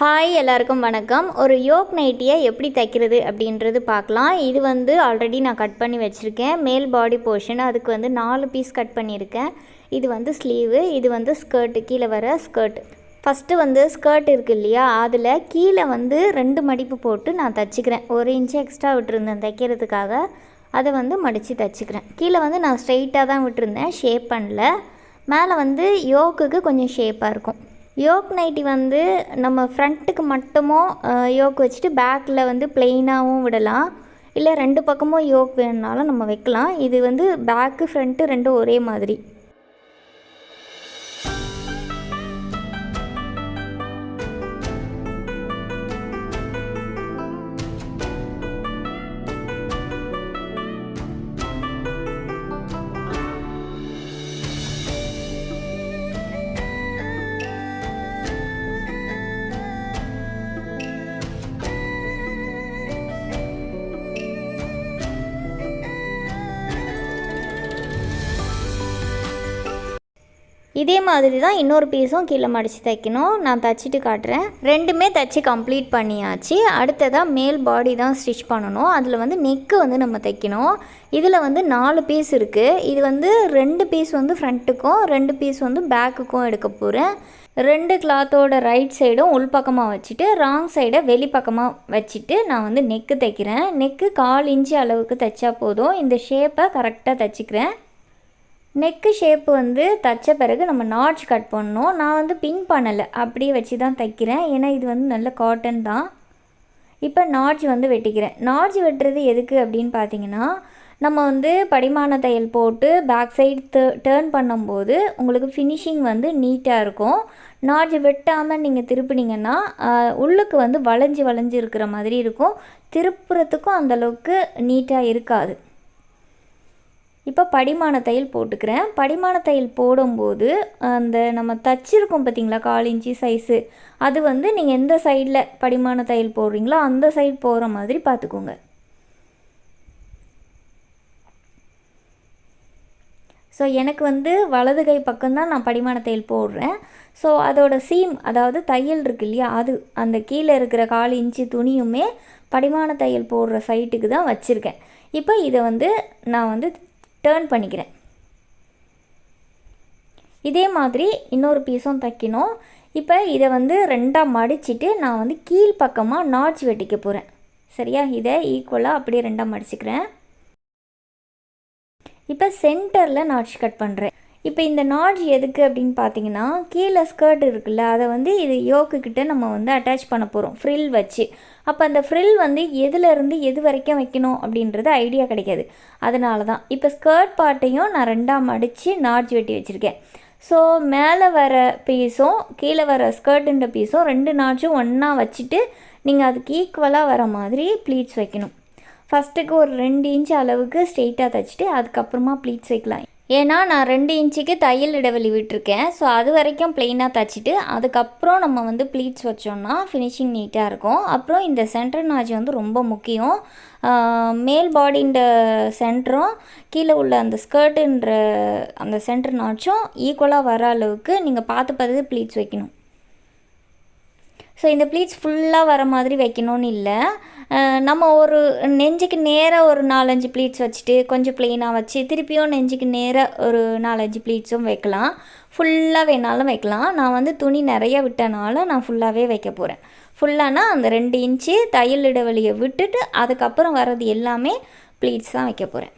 Hi எல்லாருக்கும் வணக்கம். ஒரு யோக் நைட்டியை எப்படி தைக்கிறது அப்படின்றது பார்க்கலாம். இது வந்து ஆல்ரெடி நான் கட் பண்ணி வச்சுருக்கேன். மேல் பாடி போர்ஷன் அதுக்கு வந்து நாலு பீஸ் கட் பண்ணியிருக்கேன். இது வந்து ஸ்லீவு இது வந்து ஸ்கர்ட்டு கீழே வர ஸ்கர்ட் ஃபஸ்ட்டு வந்து ஸ்கர்ட் இருக்குது இல்லையா? அதில் கீழே வந்து ரெண்டு மடிப்பு போட்டு நான் தச்சுக்கிறேன். ஒரு இன்ச்சு எக்ஸ்ட்ரா விட்டுருந்தேன் தைக்கிறதுக்காக. அதை வந்து மடித்து தச்சுக்கிறேன். கீழே வந்து நான் ஸ்ட்ரெயிட்டாக தான் விட்டுருந்தேன். ஷேப் பண்ணல. மேலே வந்து யோக்குக்கு கொஞ்சம் ஷேப்பாக இருக்கும். யோக் நைட்டி வந்து நம்ம ஃப்ரண்ட்டுக்கு மட்டுமோ யோக் வச்சுட்டு பேக்கில் வந்து பிளெயினாகவும் விடலாம். இல்லை ரெண்டு பக்கமும் யோக் வேணுனாலும் நம்ம வைக்கலாம். இது வந்து பேக்கு ஃப்ரண்ட்டு ரெண்டும் ஒரே மாதிரி. இதே மாதிரி தான் இன்னொரு பீஸும் கீழே மடித்து தைக்கணும். நான் தைச்சிட்டு காட்டுறேன். ரெண்டுமே தைச்சி கம்ப்ளீட் பண்ணியாச்சு. அடுத்ததாக மேல் பாடி தான் ஸ்டிச் பண்ணணும். அதில் வந்து நெக்கு வந்து நம்ம தைக்கணும். இதில் வந்து நாலு பீஸ் இருக்குது இது வந்து ரெண்டு பீஸ் வந்து ஃப்ரண்ட்டுக்கும் ரெண்டு பீஸ் வந்து பேக்குக்கும் எடுக்க போகிறேன் ரெண்டு கிளாத்தோட ரைட் சைடும் உள்பக்கமாக வச்சுட்டு ராங் சைடை வெளிப்பக்கமாக வச்சுட்டு நான் வந்து நெக்கு தைக்கிறேன். நெக்கு கால் இன்ச்சு அளவுக்கு தைச்சா போதும். இந்த ஷேப்பை கரெக்டாக தைச்சிக்கிறேன். நெக்கு ஷேப்பு வந்து தைச்ச பிறகு நம்ம நாட்ச் கட் பண்ணணும். நான் வந்து பின் பண்ணலை. அப்படியே வச்சு தான் தைக்கிறேன். ஏன்னா இது வந்து நல்ல காட்டன் தான். இப்போ நாட்ச் வந்து வெட்டிக்கிறேன். நாட்ச் வெட்டுறது எதுக்கு அப்படின்னு பார்த்தீங்கன்னா நம்ம வந்து படிமான தையல் போட்டு பேக் சைடு டேர்ன் பண்ணும்போது உங்களுக்கு ஃபினிஷிங் வந்து நீட்டாக இருக்கும். நாட்ச் வெட்டாமல் நீங்கள் திருப்பினீங்கன்னா உள்ளுக்கு வந்து வளைஞ்சு வளைஞ்சு இருக்கிற மாதிரி இருக்கும். திருப்புறத்துக்கும் அந்தளவுக்கு நீட்டாக இருக்காது. இப்போ படிமான தையல் போட்டுக்கிறேன். படிமான தையல் போடும்போது அந்த நம்ம தச்சிருக்கோம் பார்த்தீங்களா? கால் இன்ச்சி சைஸு அது வந்து நீங்கள் எந்த சைடில் படிமான தையல் போடுறீங்களோ அந்த சைடு போகிற மாதிரி பார்த்துக்கோங்க. ஸோ எனக்கு வந்து வலது கை பக்கம்தான் நான் படிமான தையல் போடுறேன். ஸோ அதோட சீம் அதாவது தையல் இருக்கு இல்லையா? அது அந்த கீழே இருக்கிற கால் இன்ச்சு துணியுமே படிமான தையல் போடுற சைட்டுக்கு தான் வச்சுருக்கேன். இப்போ இதை வந்து நான் வந்து டேர்ன் பண்ணிக்கிறேன். இதே மாதிரி இன்னொரு பீஸும் தைக்கணும். இப்போ இதை வந்து ரெண்டாக மடிச்சிட்டு நான் வந்து கீழ்ப்பக்கமாக நாட்ச் வெட்டிக்க போகிறேன் சரியா? இதை ஈக்குவலாக அப்படியே ரெண்டாக மடிச்சுக்கிறேன். இப்போ சென்டரில் நாட்ச் கட் பண்ணுறேன் இப்போ இந்த நாட்ஜ் எதுக்கு அப்படின்னு பார்த்தீங்கன்னா கீழே ஸ்கர்ட் இருக்குல்ல அதை வந்து இது யோக்குக்கிட்ட நம்ம வந்து அட்டாச் பண்ண போகிறோம் ஃப்ரில் வச்சு. அப்போ அந்த ஃப்ரில் வந்து எதுலேருந்து எது வரைக்கும் வைக்கணும் அப்படின்றது ஐடியா கிடைக்காது. அதனால தான். இப்போ ஸ்கர்ட் பார்ட்டையும் நான் ரெண்டாக மடித்து நாட்ஜ் வெட்டி வச்சுருக்கேன். ஸோ மேலே வர பீஸும் கீழே வர ஸ்கர்ட்டுன்ற பீஸும் ரெண்டு நாட்சும் ஒன்றா வச்சுட்டு நீங்கள் அதுக்கு ஈக்குவலாக வர மாதிரி ப்ளீட்ஸ் வைக்கணும். ஃபஸ்ட்டுக்கு ஒரு ரெண்டு இன்ச் அளவுக்கு ஸ்ட்ரெயிட்டாக தைச்சிட்டு அதுக்கப்புறமா ப்ளீட்ஸ் வைக்கலாம். ஏன்னா நான் ரெண்டு இன்ச்சுக்கு தையல் இடைவெளி விட்டுருக்கேன். ஸோ அது வரைக்கும் ப்ளெயினாக தைச்சிட்டு அதுக்கப்புறம் நம்ம வந்து ப்ளீட்ஸ் வச்சோம்னா ஃபினிஷிங் நீட்டாக இருக்கும். அப்புறம் இந்த சென்டர் நாஜ் வந்து ரொம்ப முக்கியம். மேல் பாடின்ற சென்டரும் கீழே உள்ள அந்த ஸ்கர்ட்டுன்ற அந்த சென்டர் நாச்சும் ஈக்குவலாக வர அளவுக்கு நீங்கள் பார்த்து பார்த்து ப்ளீட்ஸ் வைக்கணும். ஸோ இந்த ப்ளீட்ஸ் ஃபுல்லாக வர மாதிரி வைக்கணும்னு இல்லை. நம்ம ஒரு நெஞ்சுக்கு நேராக ஒரு நாலஞ்சு ப்ளீட்ஸ் வச்சுட்டு கொஞ்சம் ப்ளெயினாக வச்சு திருப்பியும் நெஞ்சுக்கு நேராக ஒரு நாலஞ்சு ப்ளீட்ஸும் வைக்கலாம். ஃபுல்லாக வேணாலும் வைக்கலாம். நான் வந்து துணி நிறைய விட்டனால நான் ஃபுல்லாகவே வைக்க போகிறேன் ஃபுல்லானா அந்த ரெண்டு இன்ச்சு தையல் இடைவெளியை விட்டுட்டு அதுக்கப்புறம் வர்றது எல்லாமே ப்ளீட்ஸ் தான் வைக்க போகிறேன்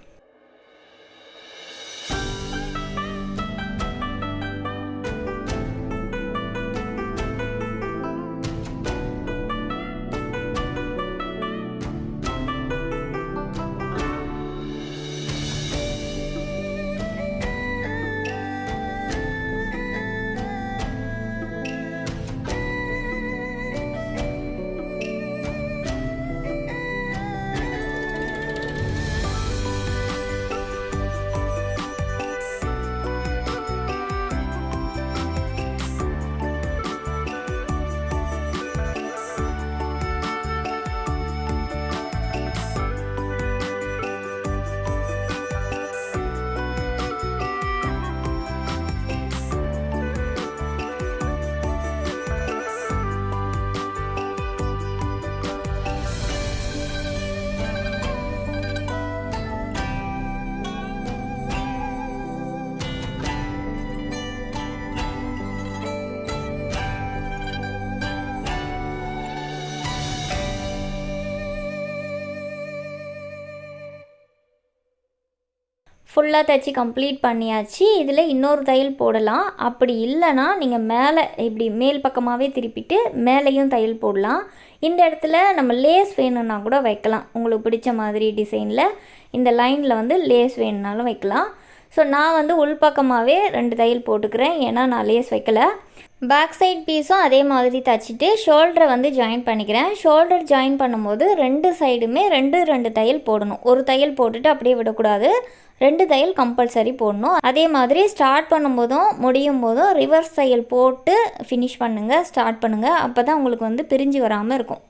ஃபுல்லாக தைச்சி கம்ப்ளீட் பண்ணியாச்சு. இதில் இன்னொரு தையல் போடலாம். அப்படி இல்லைன்னா நீங்கள் மேலே இப்படி மேல் பக்கமாகவே திருப்பிட்டு மேலேயும் தையல் போடலாம். இந்த இடத்துல நம்ம லேஸ் வேணும்னா கூட வைக்கலாம். உங்களுக்கு பிடிச்ச மாதிரி டிசைனில் இந்த லைனில் வந்து லேஸ் வேணும்னாலும் வைக்கலாம். ஸோ நான் வந்து உள்பக்கமாகவே ரெண்டு தையல் போட்டுக்கிறேன். ஏன்னா நான் லேஸ் வைக்கலை. பேக் சைட் பீஸும் அதே மாதிரி தைச்சிட்டு ஷோல்டரை வந்து ஜாயின் பண்ணிக்கிறேன். ஷோல்டர் ஜாயின் பண்ணும்போது ரெண்டு சைடுமே ரெண்டு ரெண்டு தையல் போடணும். ஒரு தையல் போட்டுட்டு அப்படியே விடக்கூடாது. ரெண்டு தையல் கம்பல்சரி போடணும். அதே மாதிரி ஸ்டார்ட் பண்ணும்போதும் முடியும் போதும் ரிவர்ஸ் தையல் போட்டு ஃபினிஷ் பண்ணுங்கள் ஸ்டார்ட் பண்ணுங்கள் அப்போ தான் உங்களுக்கு வந்து பிரிஞ்சு வராமல் இருக்கும்.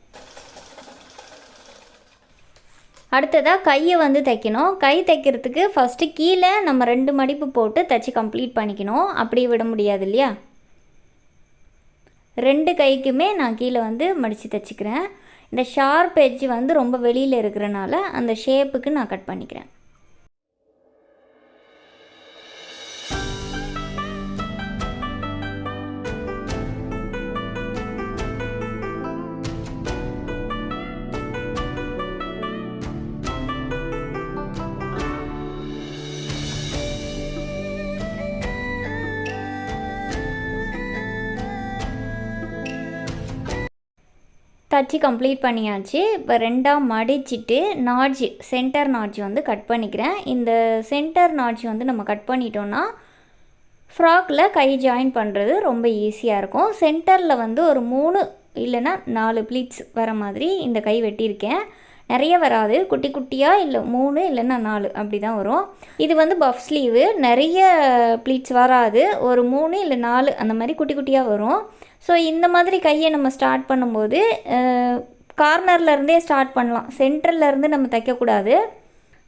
அடுத்ததாக கையை வந்து தைக்கணும். கை தைக்கிறதுக்கு ஃபஸ்ட்டு கீழே நம்ம ரெண்டு மடிப்பு போட்டு தைச்சி கம்ப்ளீட் பண்ணிக்கணும். அப்படியே விட முடியாது இல்லையா? ரெண்டு கைக்குமே நான் கீழே வந்து மடித்து தைச்சிக்கிறேன். இந்த ஷார்ப் எட்ஜ் வந்து ரொம்ப வெளியில் இருக்கிறனால அந்த ஷேப்புக்கு நான் கட் பண்ணிக்கிறேன். தச்சு கம்ப்ளீட் பண்ணியாச்சு. இப்போ ரெண்டாக மடிச்சிட்டு நாட்ஜ் சென்டர் நாட்ஜ் வந்து கட் பண்ணிக்கிறேன். இந்த சென்டர் நாட்ஜ் வந்து நம்ம கட் பண்ணிட்டோன்னா ஃப்ராக்கில் கை ஜாயின் பண்ணுறது ரொம்ப ஈஸியாக இருக்கும். சென்டரில் வந்து ஒரு மூணு இல்லைன்னா நாலு ப்ளீட்ஸ் வர மாதிரி இந்த கை வெட்டியிருக்கேன். நிறைய வராது. குட்டி குட்டியாக இல்லை மூணு இல்லைன்னா நாலு அப்படி தான் வரும். இது வந்து பஃப் ஸ்லீவு நிறைய ப்ளீட்ஸ் வராது. ஒரு மூணு இல்லை நாலு அந்த மாதிரி குட்டி குட்டியாக வரும். ஸோ இந்த மாதிரி கையை நம்ம ஸ்டார்ட் பண்ணும்போது கார்னர்லேருந்தே ஸ்டார்ட் பண்ணலாம். சென்டர்லேருந்து நம்ம தைக்கக்கூடாது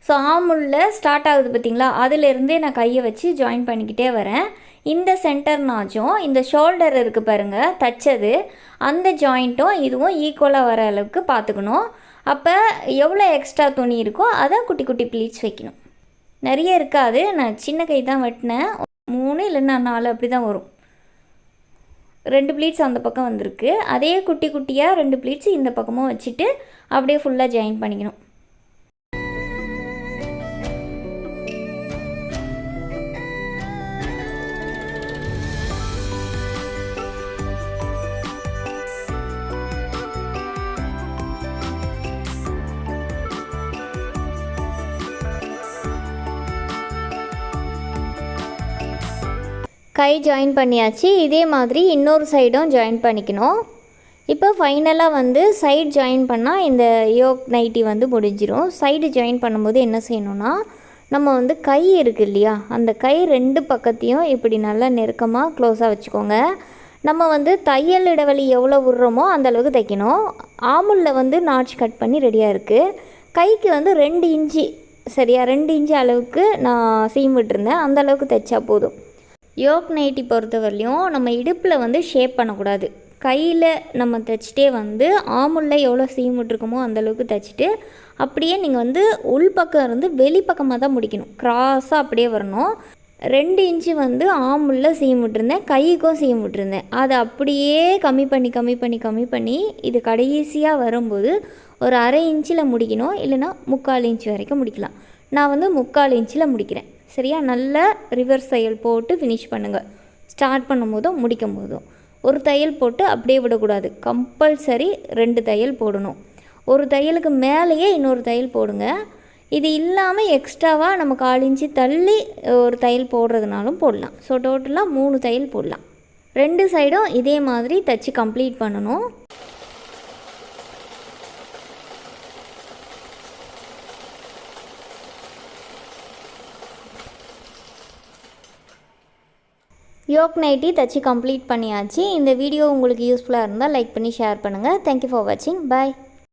ஸோ ஆமுள்ள ஸ்டார்ட் ஆகுது பார்த்திங்களா? அதுலேருந்தே நான் கையை வச்சு ஜாயின் பண்ணிக்கிட்டே வரேன். இந்த சென்டர் நாச்சும் இந்த ஷோல்டர் இருக்குது பாருங்கள் தைச்சது. அந்த ஜாயிண்ட்டும் இதுவும் ஈக்குவலாக வர அளவுக்கு பார்த்துக்கணும். அப்போ எவ்வளோ எக்ஸ்ட்ரா துணி இருக்கோ அதை குட்டி குட்டி ப்ளீட்ஸ் வைக்கணும். நிறைய இருக்காது. நான் சின்ன கை தான் வெட்டினேன். மூணு இல்லைன்னா நாலு அப்படி தான் வரும். ரெண்டு ப்ளீட்ஸ் அந்த பக்கம் வந்திருக்கு. அதே குட்டி குட்டியாக ரெண்டு ப்ளீட்ஸ் இந்த பக்கமும் வச்சுட்டு அப்படியே ஃபுல்லாக ஜாயின் பண்ணிக்கணும். கை ஜாயின் பண்ணியாச்சு. இதே மாதிரி இன்னொரு சைடும் ஜாயின் பண்ணிக்கணும். இப்போ ஃபைனலாக வந்து சைடு ஜாயின் பண்ணால் இந்த யோக் நைட்டி வந்து முடிஞ்சிடும் சைடு ஜாயின் பண்ணும்போது என்ன செய்யணும்னா நம்ம வந்து கை இருக்குது இல்லையா? அந்த கை ரெண்டு பக்கத்தையும் இப்படி நல்லா நெருக்கமாக க்ளோஸாக வச்சுக்கோங்க. நம்ம வந்து தையல் இடைவெளி எவ்வளோ விட்றோமோ அந்தளவுக்கு தைக்கணும். ஆமுலில் வந்து நாட்ச் கட் பண்ணி ரெடியாக இருக்குது கைக்கு வந்து ரெண்டு இன்ச்சு சரியா? ரெண்டு இன்ச்சு அளவுக்கு நான் சீம் விட்டுருந்தேன். அந்த அளவுக்கு தைச்சா போதும். யோக் நைட்டி பொறுத்தவரையிலையும் நம்ம இடுப்பில் வந்து ஷேப் பண்ணக்கூடாது. கையில் நம்ம தைச்சிட்டே வந்து ஆமுலில் எவ்வளோ சீம் விட்டுருக்கோமோ அந்தளவுக்கு தைச்சிட்டு அப்படியே நீங்கள் வந்து உள்பக்கம் இருந்து வெளிப்பக்கமாக தான் முடிக்கணும். க்ராஸாக அப்படியே வரணும். ரெண்டு இன்ச்சு வந்து ஆமுள்ள சீம் விட்டுருந்தேன். கைக்கும் சீம் விட்டுருந்தேன். அதை அப்படியே கம்மி பண்ணி கம்மி பண்ணி கம்மி பண்ணி இது கடைசியாக வரும்போது ஒரு அரை இன்ச்சில் முடிக்கணும். இல்லைன்னா முக்கால் இன்ச் வரைக்கும் முடிக்கலாம். நான் வந்து முக்கால் இன்ச்சில் முடிக்கிறேன். சரியா? நல்ல ரிவர்ஸ் தையல் போட்டு ஃபினிஷ் பண்ணுங்கள் ஸ்டார்ட் பண்ணும்போதும் முடிக்கும் போதும் ஒரு தையல் போட்டு அப்படியே விடக்கூடாது. கம்பல்சரி ரெண்டு தையல் போடணும். ஒரு தையலுக்கு மேலேயே இன்னொரு தையல் போடுங்க. இது இல்லாமல் எக்ஸ்ட்ராவாக நம்ம கால் இன்ச்சு தள்ளி ஒரு தையல் போடுறதுனாலும் போடலாம். ஸோ டோட்டலாக மூணு தையல் போடலாம். ரெண்டு சைடும் இதே மாதிரி தைச்சி கம்ப்ளீட் பண்ணணும். யோக் நைட்டி தச்சு கம்ப்ளீட் பண்ணியாச்சு. இந்த வீடியோ உங்களுக்கு யூஸ்ஃபுல்லாக இருந்தால் லைக் பண்ணி ஷேர் பண்ணுங்கள் தேங்க்யூ ஃபார் வாட்சிங் பாய்